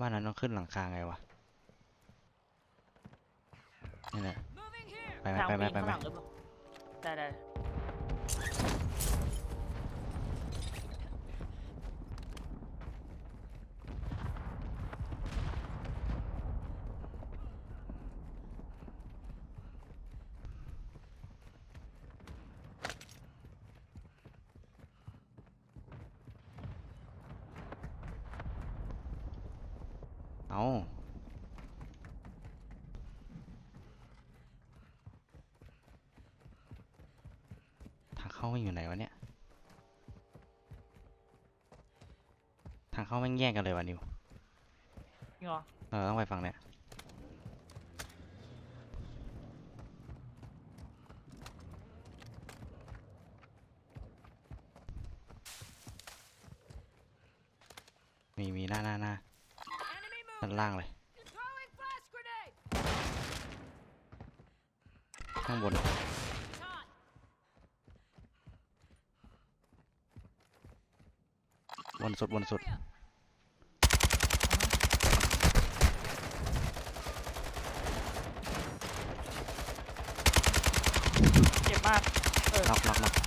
บ้านนั้นต้องขึ้นหลังคาไงวะนี่แหละไปไหมทางไปไหมวิ่งไปข้างไหม หลังหรือเปล่าได้ได้ เอาทางเข้ามันอยู่ไหนวะเนี่ย ทางเข้าแม่งแยกกันเลยวะนิวจริงเหรอ เออต้องไปฝั่งเนี่ยมีมีหน้าหน้าหน้า Enemy ด้าน moving. ล่างเลย Throwing flash grenade. ข้างบน Shot. บนสุดบนสุด Area. เจ็บมาก เออน็อกน็อกน็อก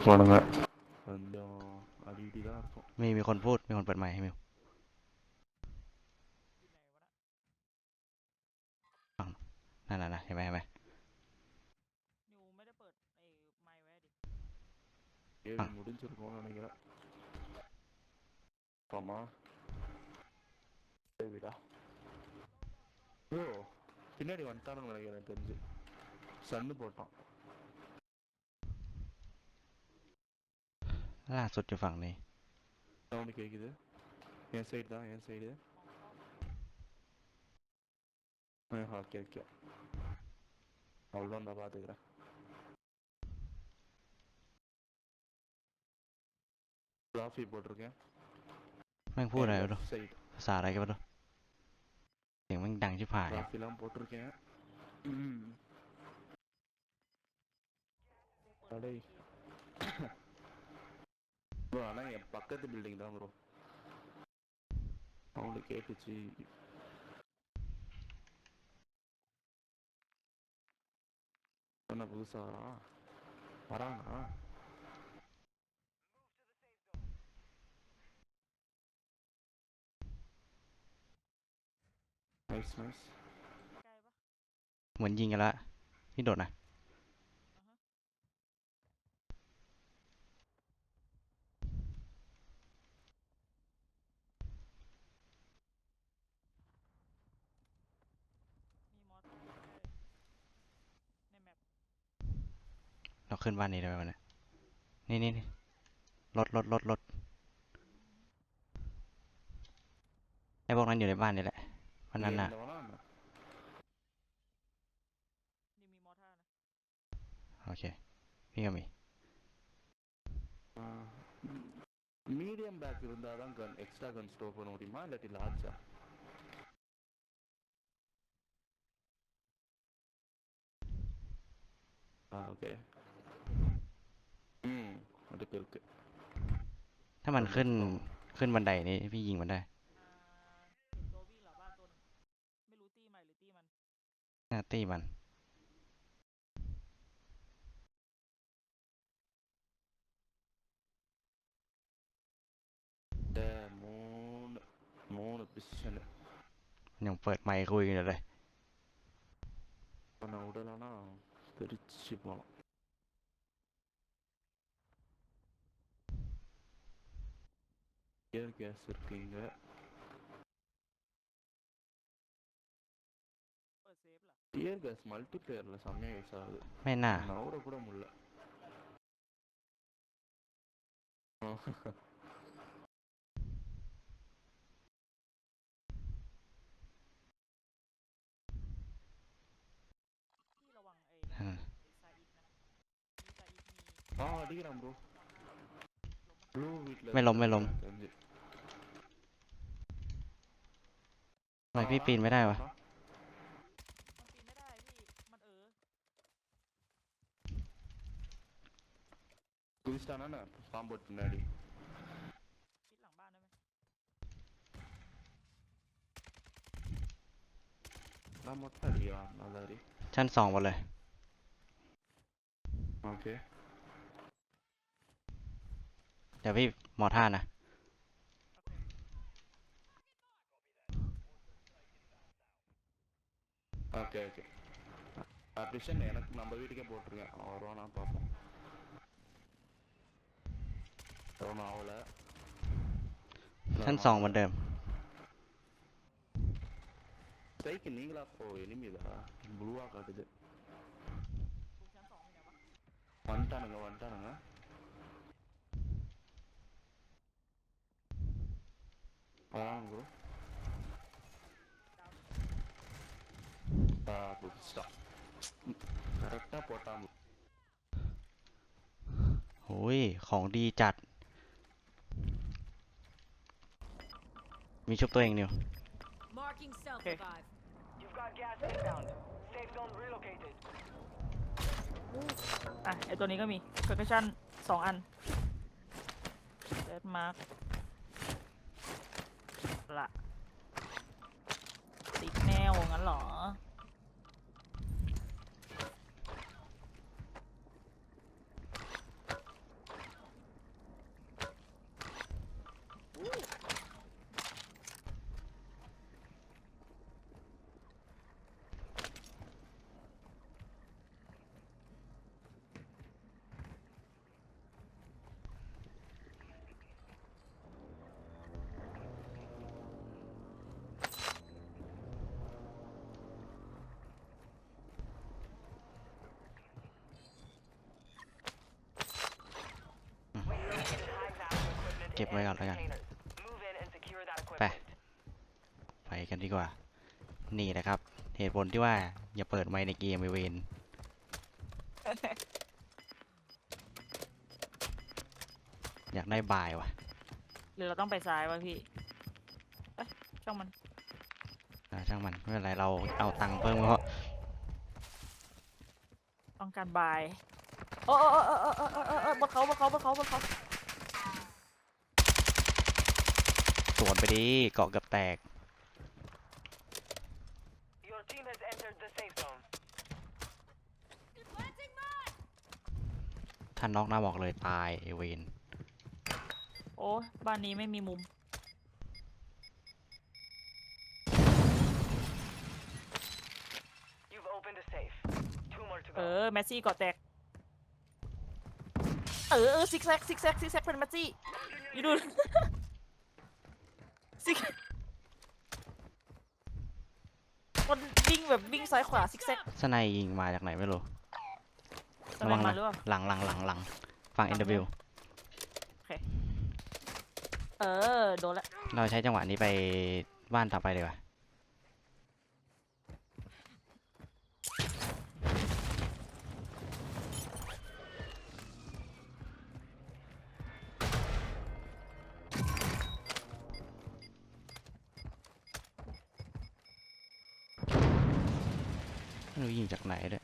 போடுங்க கொஞ்சம் அடி இடி தான் இருக்கும் มีมีคนพูด มีคนเปิดไมค์ให้มิวฟังนั่นน่ะนะเห็นไหมเห็นไหม นิวไม่ได้เปิดไอ้ไมค์ไว้ดิ ஏழு முடிஞ்சிருக்கும்னு நினைக்கிறேன் ஆமா விடா ஓ பின்னாடி வந்துட்டானுன்னு நினைக்கிறேன் எனக்கு தெரிஞ்சு சன்னு போட்டான் ล่าสุดอยู่ฝั่งนี้ சவுண்டு கேக்குது என் சைடு தான் என் சைடு ஓகே ஓகே அவ்வளோ நான் பார்த்துக்கிறேன் காஃபி போட்டிருக்கேன் แม่งพูดอะไรไม่รู้ சைடு ภาษาอะไรกันไม่รู้เสียงแม่งดังชิบหายอะ காஃபிலாம் போட்டிருக்கேன் ம் அடே ப்ரோ ஆனால் என் பக்கத்து பில்டிங் தான் ப்ரோ அவங்களுக்கு கேட்டுச்சு. என்ன புதுசா? வரான் வரானா நைஸ் நைஸ் ใก เราขึ้นบ้านนี้ได้ไหมวะเนี่ยนี่นี่นี่รถรถรถรถไอ้พวกนั้นอยู่ในบ้านนี่แหละวันนั้นน่ะ இந்த வேணாம் என்ன? นิวมีมอท่านะ โอเค พี่ก็มี மீடியம் பேக் இருந்தால் தான் கன் எக்ஸ்ட்ரா கன் ஸ்டோர் பண்ண முடியுமா இல்லாட்டி லார்ஜா ดเบลกถ้ามันขึ้นขึ้นบันไดนี้พี่ยิงมันได้ตัววิ่งหรอบ้านตัวไม่รู้ตีใหม่หรือตีมันน้าตีมัน แดมอนมอนบิสเนยังเปิดไมค์คุยกันอยู่เลยปนาวเดลานาเตริชิบอล ரியல் கேஸ் இருக்குங்க டியர் கேஸ் மல்டிபிளேயர்ல செம்மையா யூஸ் ஆகுது என்ன நவுற கூட முடியல ไม่ล้มไม่ล้ม ทำไมพี่ปีนไม่ได้วะ มันปีนไม่ได้พี่ มันเออ Gülistan'a ne? İstanbul Tüneli. ชิดหลัานด้หม Lan motor ya. Nazari. ชั้นสองหมดเลยโอเคเดี๋ยวพี่หมอท่านะ Oke oke. Aksen enak ya, nambah lagi kayak border nggak oh, orang apa apa. Tahu mau lah. Chan song macam. Saya kini lah ko ini mila blue agak aja. Wanita nengah wanita nengah. Stop, stop. Correcta portamos. โอ้ย ของดีจัด มีชุบตัวเองเดียว Marking self Okay. revive. You've got gas inbound. Safe zone relocated. อะไอตัวนี้ก็มี percussion สองอัน red mark ละติดแนวงั้นเหรอ็บไว้ก่อนแล้วกัน ไป ไปกันดีกว่า นี่นะครับ เหตุผลที่ว่าอย่าเปิดไมค์ในเกมไอเวนอยากได้บายว่ะ หรือเราต้องไปซ้ายวะพี่เอ้ยช่างมันช่างมันไม่เป็นไรเราเอาตังค์เพิ่มเพราะต้องการบาย โอ้โอ้โอ้โอ้โอ้โอ้โอ้โอ้บนเขาบนเขาบนเขาบนเขา สวนไปดีเกาะเกับแตก Your team has entered the safe zone. Planting mine. ท่านน็อกหน้าบอกเลยตายไอเวนโอ้บ้านนี้ไม่มีมุม You've opened a safe. Two more to เอ go. อ แมสซี่ก่อแตก เออเออซิกแซกซิกแซกซิกแซกเป็นแมสซี่นี่ดู ซิกมันวิ่งแบบวิ่งซ้ายขวาซิกแซกสไนยิงมาจากไหนไม่รู้ตะแลงมาหรือเปล่าหลังหลังหลังหลังฝั่งหลัง NW เออ โดนละเราใช้จังหวะนี้ไปบ้านต่อไปเลยว่ะ รู้ยิงจากไหนด้วย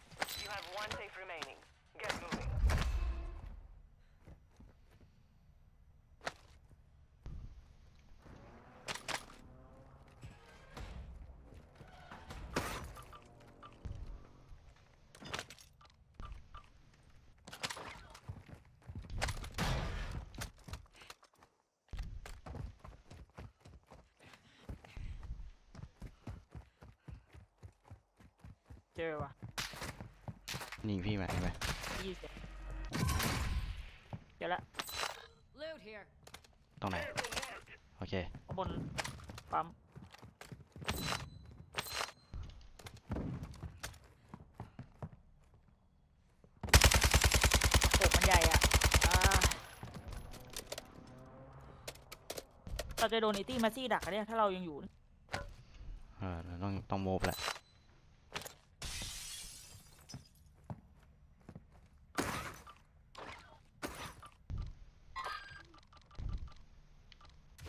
เจอว่ะยิงพี่มาใช่ไหมยี่สิบเจอละ Loot here. ตรงไหนเค ข้างบนปั๊มโอ้มันใหญ่อะอ่าเราจะโดนไอตี้มาซี่ดักอะเนี่ยถ้าเรายังอยู่ เออเราต้องต้องโมบแหละ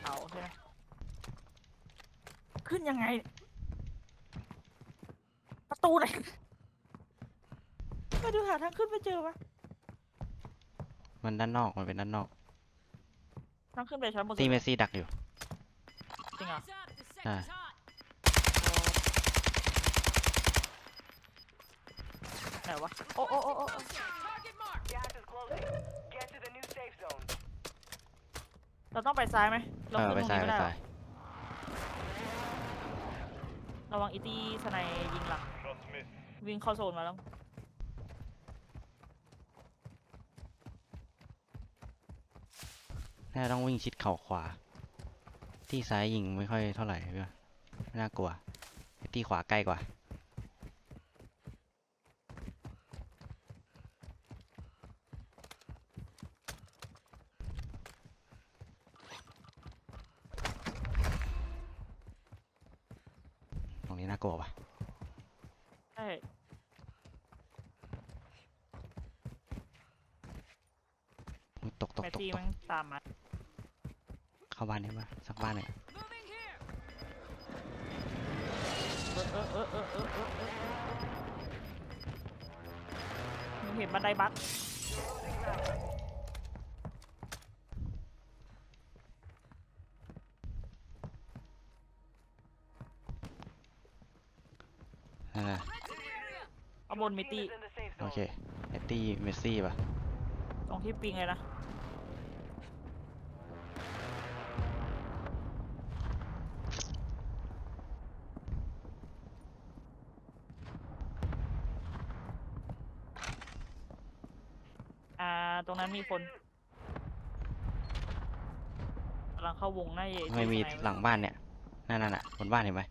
เขาใช่ไหมขึ้นยังไง ประตูไหน มาดูหาทางขึ้นไม่เจอวะมันด้านนอก มันเป็นด้านนอก ทางขึ้นไปชั้นบนสุดตีเมสซี่ดักอยู่ จริงเหรอ Heads up, the sector's Ah. hot. ไหนวะ โอ้โอ้โอ้โอ้ Closer. Target mark. Gas is closing. Get to the new safe zone. เราต้องไปซ้ายไหมเอเราอขึ้นไปตรงซ้ายนี้ไปไม่ได้หรซ้าอยระวังอีตี้สไนยิงหลังวิ่งเข้าโซนมาแล้ว น่าจะต้องวิ่งชิดเข่าขวา ที่ซ้ายยิงไม่ค่อยเท่าไหร่เพื่อนไม่น่ากลัวไอ้ที่ขวาใกล้กว่าตรงนี้น่ากลัวปะใช่อุ๊ยตกตกแมตตกตี้ตกมันตามมาเข้าบ้านได้ปะสักบ้านเนี่ย Moving here. เออเออเออเออเออเออเออมึง เห็นบันไดบัสนั่นแหละ Red team area. ข้างบนมิ Team ตี้ is in the safe โอ zone. เคไอ้ตี้เมสซี่ปะตรงที่ปิงเลยนะ อ่า ตรงนั้นมีคนกำลังเข้า วงน่าจะไม่มีที่สนหลังบ้านเนี่ยนั่นน่ะบนบ้านเห็นไหม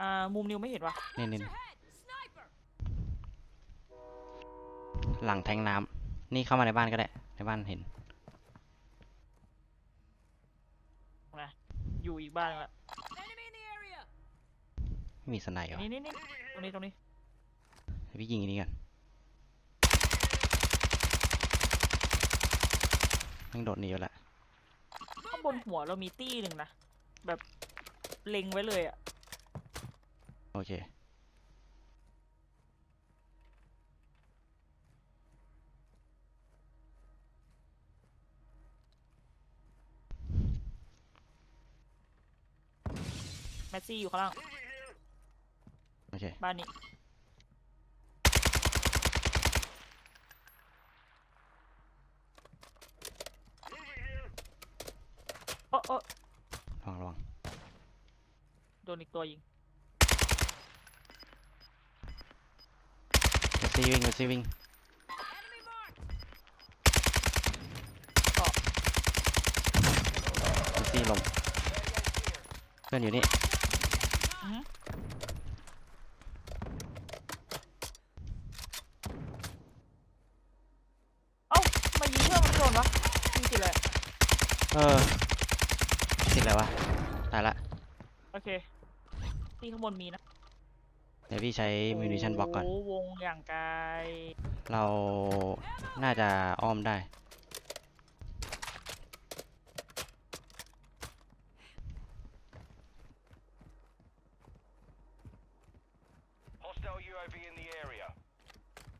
อ่ามุมนิวไม่เห็นวะนี่นี่ Your head. Sniper. หลังแทงน้ำนี่เข้ามาในบ้านก็ได้ ในบ้านเห็นอยู่อีกบ้านละ Enemy in the area. ไม่มีสไนเหรอนี่นี่นี่ตรงนี้ตรงนี้เดี๋ยวพี่ยิงอันนี้กันแม่งโดดหนีไปละข้าง บนหัวเรามีตี้หนึ่งนะ แบบเล็งไว้เลยอะโอเค แมสซี่อยู่ข้างล่าง โอเค บ้านนี้ โอ้โอ้ระวังระวังโดนอีกตัวยิงเมสซี่วิ่งเมสซี่วิ่ง Enemy marked. เมสซี่ลงเพื่อนอยู่นี่อือหือเอ้าทำไมายิงเพื่อนมันโดนวะยิงสิเลยเออ ติดอะไรวะ ตายละ โอเคที่ข้างบนมีนะเดี๋ยวพี่ใช้มินิชั่นบล็อกก่อนโอ้วงอย่างไกลเรา น่าจะอ้อมได้ Hostile UAV in the area.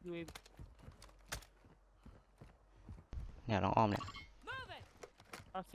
อยู่อีกเนี่ยลองอ้อมเนี่ย Moving. โอเค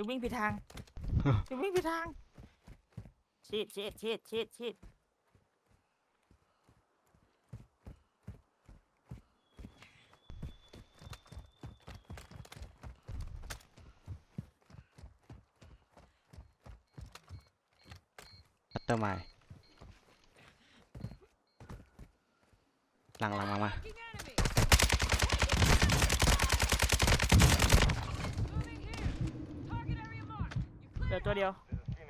นิววิ่งผิดทาง นิววิ่งผิดทางชีดชีดชีดชีดชีดคัตเตอร์ไมล์หลังหลังหลังมา Marking enemy. เหลื clear? อตัวเดียว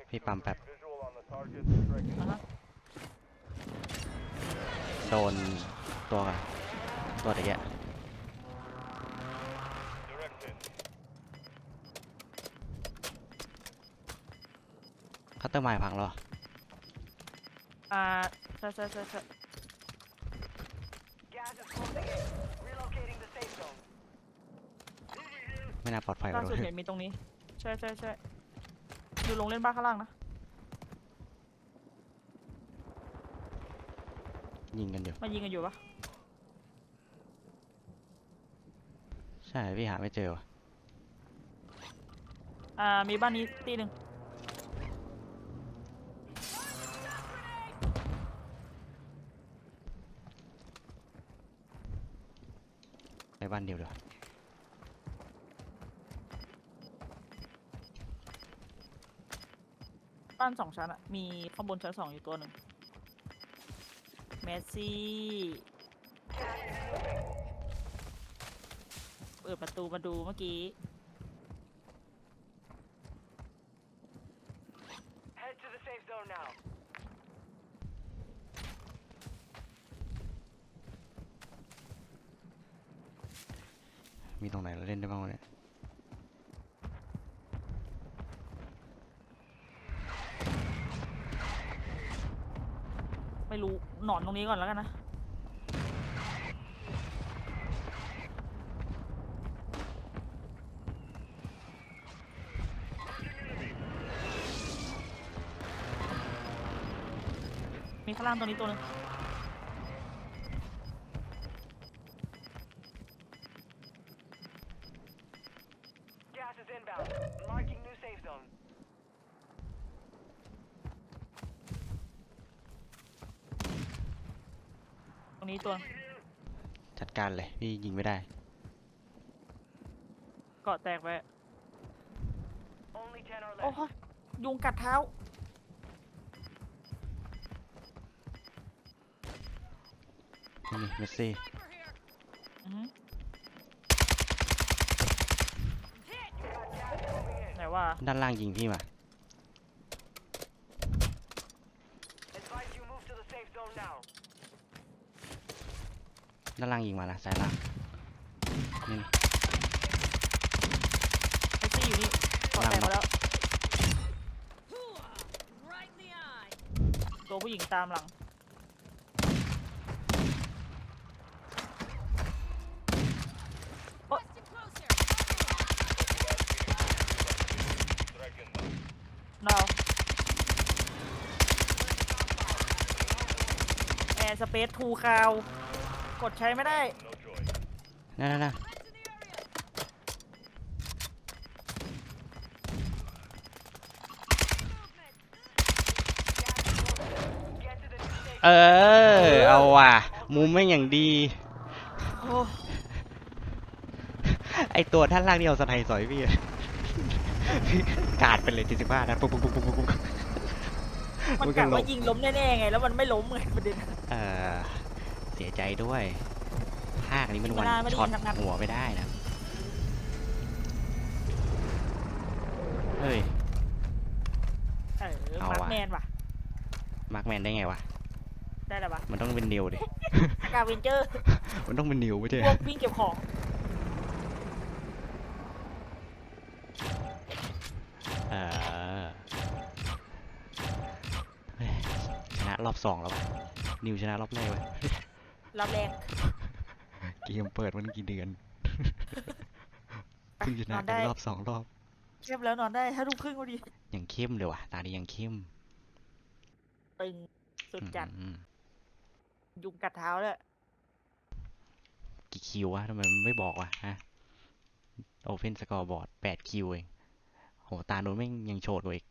พี่ปั๊มแป๊บ Visual on the target. Striking อะฮะโดนตัวกันตัวตะเกีย directed. คัตเตอร์ไมล์พังแล้วเหรออ่าใช่ใช่ใช่ใช่ Gas is closing in. Relocating the safe zone. ไม่น่าปลอดภัยกล่าว่าสุดด้วยเห็นมีตรงนี้ ใช่ใช่ใช่ อยู่ลงเล่นบ้านข้างล่างนะ ยิงกันอยู่ มายิงกันอยู่ปะใช่พี่หาไม่เจอว่ะอ่า มีบ้านนี้ตีหนึ่งในบ้านเดียวเดียวา บ้านสองชั้นอะมีข้างบนชั้นสองอยู่ตัวหนึ่งเมสซี่ เปิดประตูมาดูเมื่อกี้ Head to the safe zone now. มีตรงไหนเราเล่นได้บ้างวะเนี่ย ไม่รู้หนอน ตรงนี้ก่อนแล้วกันนะ มีข้างล่างตรงนี้ตัวหนึง Gas is inbound. Marking new safe zone. ตรง นี้ตัว จัดการเลย พี่ยิงไม่ได้ เกาะแตกไป Only 10 are โอ้ left. ยยุงกัดเท้า นี่เมสซี่ Sniper here. อือหือ Hit. You got gas moving in. ไหนว่าด้านล่างยิงพี่มา Advise you move to the safe zone now. ด้านล่างยิงมานะซ้ายล่างนี่ไอซี่อยู่นี่เกาะแตกมาแล้ว Hooah. Right in the eye. ตัวผู้หญิงตามหลัง Requesting close here. ดาวแอร์สเปซทูคาว กดใช้ไม่ได้ นั่นนั่นนั่น Let's in the area. Movement. Get to the new safe เออ เอาว่ะ มุมไม่งอย่างดี โอ้ไอตัวด้านล่างนี่เอาสไนสอยพี่พี่กาดไปเลยทีสิบห้านัดปุ๊บปุ๊บปุ๊บปุ๊บปุ๊บ มันมันกะก็หลว่าบยิงล้มแน่ๆไง แล้วมันไม่ล้มไงประเด็น เออ เสียใจด้วย ภาคนี้มันไม่วันได้ไม่ได้ช็อตยิงทั้งนั้นหัวไม่ได้นะ เฮ้ย เออเอามาร์ว่ะคแมนว่ะ มาร์กแมนได้ไงวะ ได้แล้ววะมันต้องเป็นนิวดิ กาเวนเจอร์มันต้องเป็นนิวไม่ใช่พวกวิ่งเก็บของ เออเฮ้ยชนะรอบสองแล้ววะนิวชนะรอบแรกเว้ย รับแรงเกมเปิดมันกี่เดือนเพิ่งชนะนอนกัได้นรอบสองรอบเทียบแล้วนอนได้ถ้าทุ่มครึ่งพอดียังเข้มเลยว่ะตาดียังเข้มตึงสุดจัดอืมยุงกัดเท้าเลยกี่คิววะทำไมมันไม่บอกวะฮะโอเพนสกอร์บอร์ดแปดคิวเองโหตาโดนแม่งยังโฉดกว่าอีก